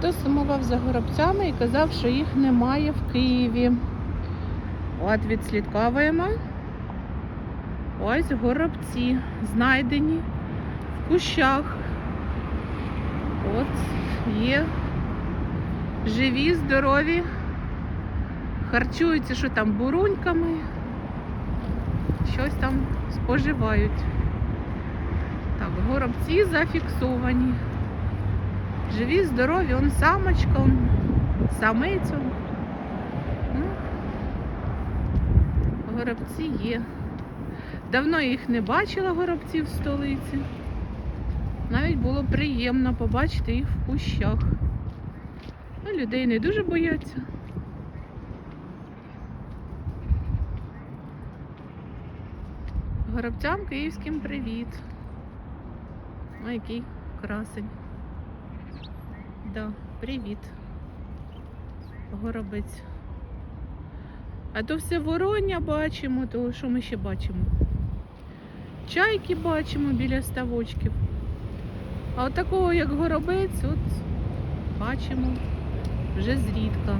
Хто сумував за горобцями і казав, що їх немає в Києві. От відслідковуємо. Ось горобці знайдені в кущах. От є живі, здорові, харчуються, що там буруньками, щось там споживають. Так, горобці зафіксовані. Живі, здорові, он самочка, он самиця. Ну, горобці є. Давно їх не бачила горобців в столиці. Навіть було приємно побачити їх в кущах. Ну, людей не дуже бояться. Горобцям київським привіт. Ой, який красень. Да, привіт. Горобець. А то все вороння бачимо, то що ми ще бачимо? Чайки бачимо біля ставочків. А от такого, як горобець, от бачимо вже зрідка.